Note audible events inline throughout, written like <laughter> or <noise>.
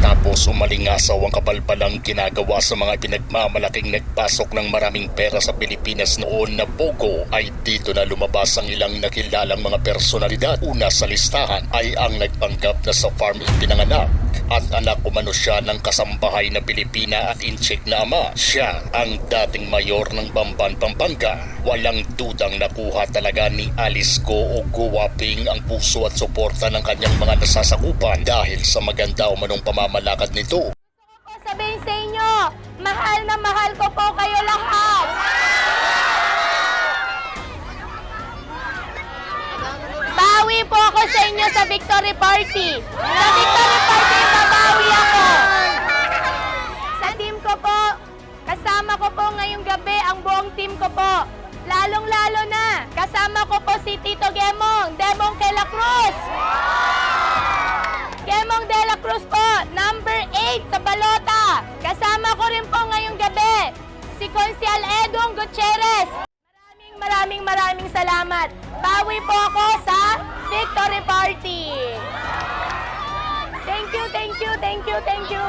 Matapos umalingasaw ang kabalbalang ginagawa sa mga pinagmamalaking nagpasok ng maraming pera sa Pilipinas noon na Pogo ay dito na lumabas ang ilang nakilalang mga personalidad. Una sa listahan ay ang nagpanggap na sa farm ipinanganak at anak umano siya ng kasambahay na Pilipina at incheck na ama. Siya ang dating mayor ng Bamban, Pampanga. Walang dudang nakuha talaga ni Alice Go o Guwaping ang puso at suporta ng kanyang mga nasasakupan dahil sa maganda umanong pamamalakad nito. ko sabihin sa inyo, mahal na mahal ko po kayo lahat. Bawi po ako sa inyo. Sa victory party, si Consial Edong Gutierrez. Maraming maraming maraming salamat. Bawi po ako sa Victory Party. Thank you, thank you, thank you, thank you.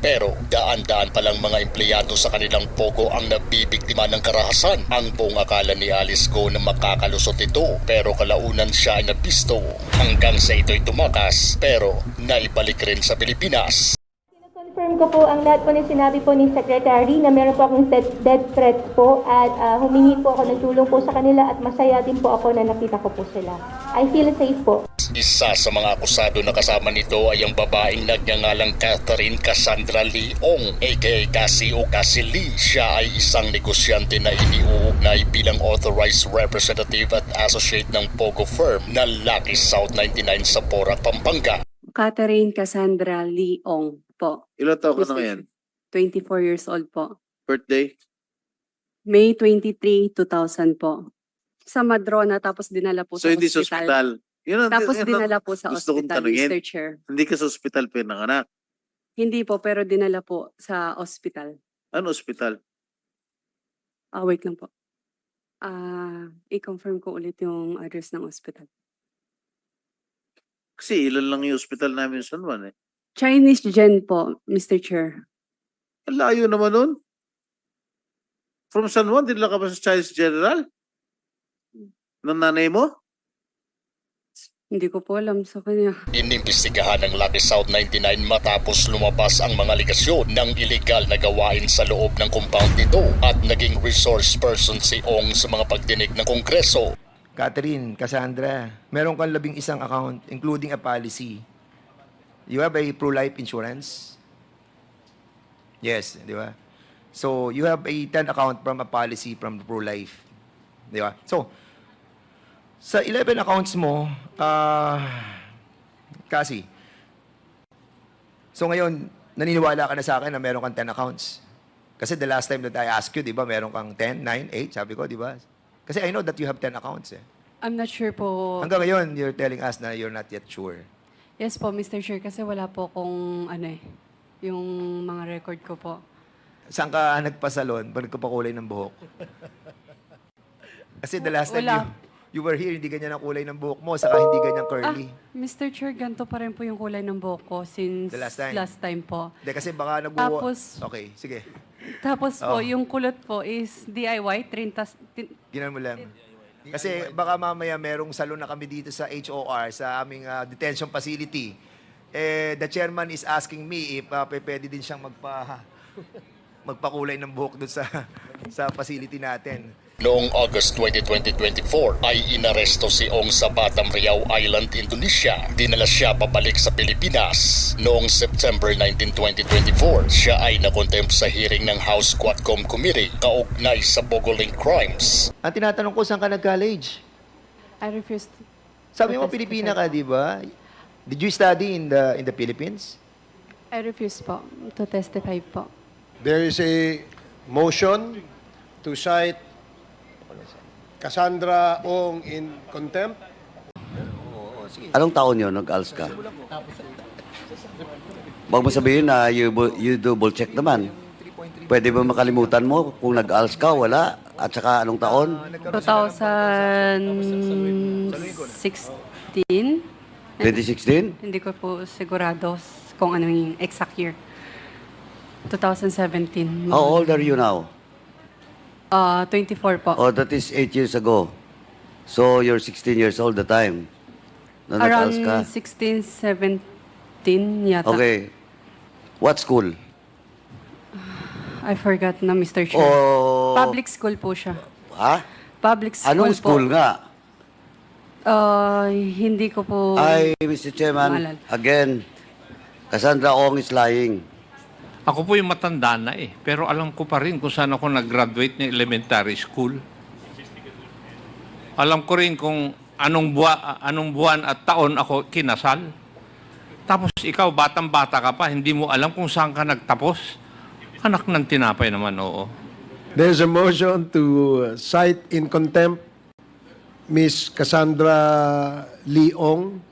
Pero daan-daan palang mga empleyado sa kanilang pogo ang nabibiktima ng karahasan. Ang buong akala ni Alice Go na makakalusot ito pero kalaunan siya ay nabisto hanggang sa ito'y tumakas pero naibalik rin sa Pilipinas. Ko po ang lahat po na sinabi po ni Secretary na meron po akong death, threats po at ah, humingi po ako ng tulong po sa kanila at masaya din po ako na nakita ko po sila. I feel safe po. Isa sa mga akusado na kasama nito ay ang babaeng nagngangalang Catherine Cassandra Leong aka Cassie o Cassie Lee. Siya ay isang negosyante na iniuugnay bilang authorized representative at associate ng Pogo firm na Lucky South 99 sa Porac, Pampanga. Catherine Cassandra Leong po. Ilan taon ka na ngayon? 24 years old po. Birthday? May 23, 2000 po. Sa Madrona tapos dinala po So, sa hindi sa ospital. ospital. Yun ang, Tapos <laughs> yun ang- dinala po sa gusto kong ospital, tanungin. Mr. Chair. Hindi ka sa ospital pinanganak. Hindi po, pero dinala po sa ospital. Ano ospital? Ah, wait lang po. Ah, i-confirm ko ulit yung address ng ospital. Kasi ilan lang yung ospital namin sa San Juan eh. Chinese Gen po, Mr. Chair. Ang layo naman nun. From San Juan, dinala ka ba sa Chinese General? Ng nanay mo? Hindi ko po alam sa kanya. Inimbestigahan ng Lucky South 99 matapos lumabas ang mga ligasyon ng illegal na gawain sa loob ng compound nito at naging resource person si Ong sa mga pagdinig ng Kongreso. Catherine, Cassandra, meron kang labing isang account, including a policy. You have a pro-life insurance? Yes, di ba? So, you have a 10 account from a policy from pro-life. Di ba? So, sa 11 accounts mo, ah, kasi, so ngayon, naniniwala ka na sa akin na meron kang 10 accounts. Kasi the last time that I asked you, di ba, meron kang 10, 9, 8, sabi ko, di ba? Kasi I know that you have 10 accounts eh. I'm not sure po. Hanggang ngayon, you're telling us na you're not yet sure. Yes po, Mr. Chair, kasi wala po kung ano eh, yung mga record ko po. Saan ka nagpasalon pag nagpapakulay ng buhok? Kasi the last time Wala. you, you were here, hindi ganyan ang kulay ng buhok mo, saka hindi ganyan curly. Ah, Mr. Chair, ganito pa rin po yung kulay ng buhok ko since The last time? last time po. Hindi, kasi baka nag Tapos- Okay, sige. Tapos po, Oh. yung kulot po is DIY, trintas, tin- Ginan mo lang. Kasi baka mamaya merong salon na kami dito sa HOR, sa aming ah, detention facility. Eh, the chairman is asking me if uh, pwede din siyang magpa magpakulay ng buhok doon sa <laughs> sa facility natin. Noong August 20, 2024 ay inaresto si Ong sa Batam Riau Island, Indonesia. Dinala siya pabalik sa Pilipinas. Noong September 19, 2024, siya ay nakontempt sa hearing ng House Quadcom Committee kaugnay sa Bogoling Crimes. Ang tinatanong ko, saan ka nag-college? I refused. Sabi mo, Pilipina ka, di ba? Did you study in the in the Philippines? I refuse po to testify po. There is a motion to cite Cassandra Ong in contempt. Anong taon yun nag-ALS ka? Huwag mo sabihin na you, bu- you double check naman. Pwede ba makalimutan mo kung nag-ALS ka, wala? At saka anong taon? 2016? 2016? Hindi ko po sigurado s- kung ano yung exact year. 2017. How old are you now? Ah, 24 po. Oh, that is 8 years ago. So, you're 16 years old the time. Na nag-ALS ka? Around 16, 17 yata. Okay. What school? I forgot na, Mr. Chair. Oh, Public school po siya. Ha? Public school Anong po. school nga? Ah, hindi ko po... Ay, Mr. Chairman, Maalala. again, Cassandra Ong is lying. Ako po yung matanda na eh. Pero alam ko pa rin kung saan ako nag-graduate ng elementary school. Alam ko rin kung anong, buwa, anong buwan at taon ako kinasal. Tapos ikaw, batang-bata ka pa, hindi mo alam kung saan ka nagtapos. Anak ng tinapay naman, oo. There's a motion to cite in contempt Miss Cassandra Leong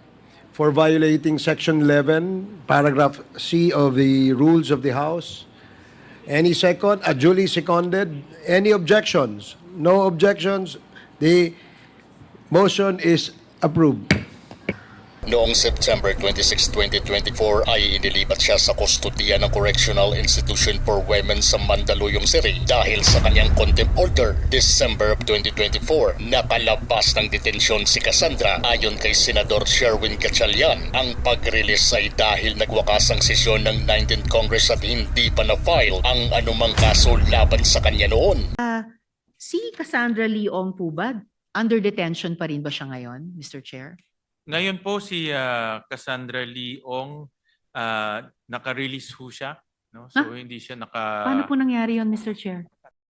for violating Section 11, Paragraph C of the Rules of the House. Any second? Uh, duly seconded. Any objections? No objections. The motion is approved. Noong September 26, 2024 ay inilipat siya sa kustodiya ng Correctional Institution for Women sa Mandaluyong City dahil sa kanyang contempt order. December of 2024, nakalabas ng detensyon si Cassandra ayon kay Senador Sherwin Gatchalian. Ang pag-release ay dahil nagwakas ang sesyon ng 19th Congress at hindi pa na-file ang anumang kaso laban sa kanya noon. Si Cassandra Leong po under detention pa rin ba siya ngayon, Mr. Chair? Ngayon po si ah, Cassandra Leong ah, naka-release ho siya. No? So hindi siya naka... Paano po nangyari yon, Mr. Chair?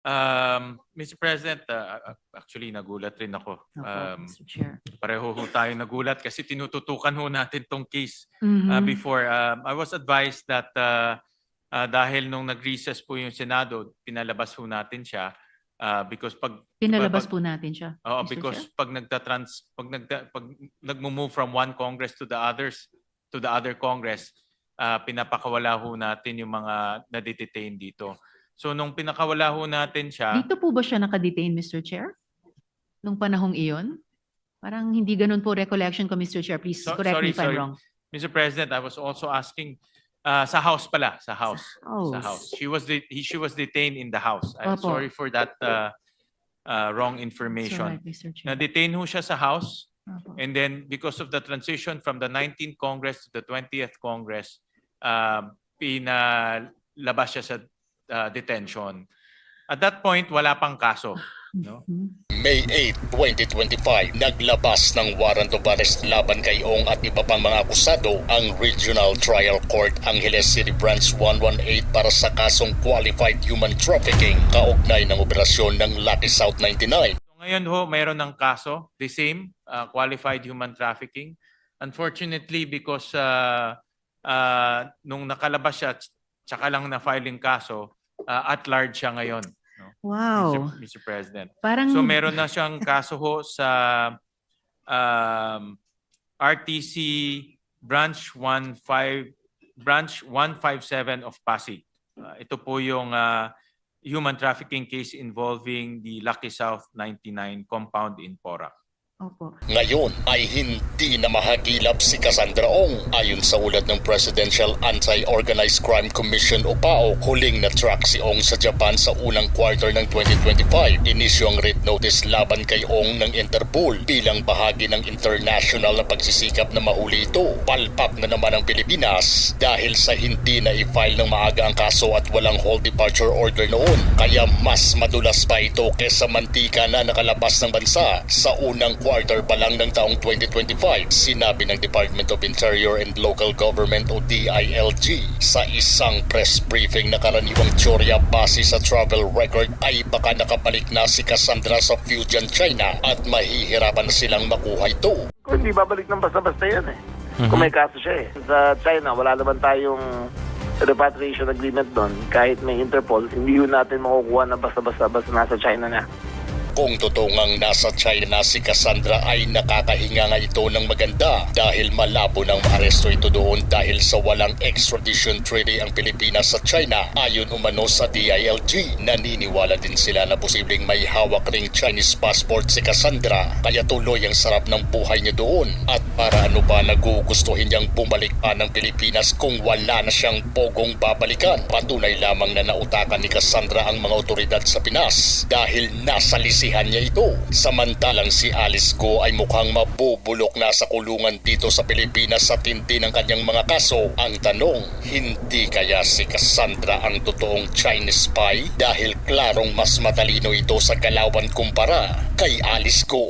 Um, Mr. President, ah, actually nagulat rin ako. Opo, Um, Mr. Chair. pareho ho tayo nagulat kasi tinututukan ho natin tong case Mhm. uh, before. Um, I was advised that uh, uh, dahil nung nag-recess po yung Senado, pinalabas ho natin siya uh, because pag Pinalabas pag- po natin siya. Oo, Mr. because Chair? pag nagta-trans pag nagta pag nagmo-move from one Congress to the others to the other Congress, ah, pinapakawala ho natin yung mga na-detain dito. So nung pinakawala ho natin siya, Dito po ba siya nakadetain, Mr. Chair? Nung panahong iyon? Parang hindi ganun po recollection ko, Mr. Chair. Please So- correct sorry, me if I'm sorry. wrong. Mr. President, I was also asking ah, sa house pala, sa house. Sa house. house. She was de- he, she was detained in the house. I'm Opo. sorry for that uh, uh, wrong information. Mr. Chair. Na-detain ho siya sa house. Opo. And then because of the transition from the 19th Congress to the 20th Congress, um, pinalabas siya sa uh, detention. At that point, wala pang kaso. No? Mhm. May 8, 2025, naglabas ng warrant of arrest laban kay Ong at iba pang mga akusado ang Regional Trial Court Angeles City Branch 118 para sa kasong Qualified Human Trafficking kaugnay ng operasyon ng Lucky South 99. So ngayon ho, mayroon ng kaso, the same, uh, qualified human trafficking. Unfortunately, because uh, uh, nung nakalabas siya, tsaka lang na-filing kaso, uh, at large siya ngayon, Wow. Mr. Mr. President. Parang So meron na siyang kaso ho sa um, RTC branch 15 branch 157 of Pasig. Uh, ito po yung uh, human trafficking case involving the Lucky South 99 compound in Porac. Opo. Ngayon ay hindi na mahagilap si Cassandra Ong. Ayon sa ulat ng Presidential Anti-Organized Crime Commission o PAO, huling na-track si Ong sa Japan sa unang quarter ng 2025. Inisyo ang red notice laban kay Ong ng Interpol bilang bahagi ng international na pagsisikap na mahuli ito. Palpak na naman ang Pilipinas dahil sa hindi na i-file ng maaga ang kaso at walang hold departure order noon. Kaya mas madulas pa ito kesa mantika na nakalabas ng bansa sa unang quarter pa lang ng taong 2025, sinabi ng Department of Interior and Local Government o DILG sa isang press briefing na karaniwang tsorya base sa travel record ay baka nakabalik na si Cassandra sa Fujian, China at mahihirapan na silang makuha ito. Hindi babalik ng basta-basta yan eh. Kung may kaso siya eh. Sa China, wala naman tayong repatriation agreement doon. Kahit may Interpol, hindi yun natin makukuha na basta-basta basta nasa China na. Kung totoo ngang nasa China na si Cassandra ay nakakahinga nga ito ng maganda dahil malabo ng maaresto ito doon dahil sa walang extradition treaty ang Pilipinas sa China ayon umano sa DILG. Naniniwala din sila na posibleng may hawak ring Chinese passport si Cassandra kaya tuloy ang sarap ng buhay niya doon at para ano pa nagugustuhin niyang bumalik pa ng Pilipinas kung wala na siyang pogong babalikan. Patunay lamang na nautakan ni Cassandra ang mga otoridad sa Pinas dahil nasa lisihan niya ito. Samantalang si Alice Go ay mukhang mabubulok na sa kulungan dito sa Pilipinas sa tindi ng kanyang mga kaso. Ang tanong, hindi kaya si Cassandra ang totoong Chinese spy dahil klarong mas matalino ito sa galawan kumpara kay Alice Go.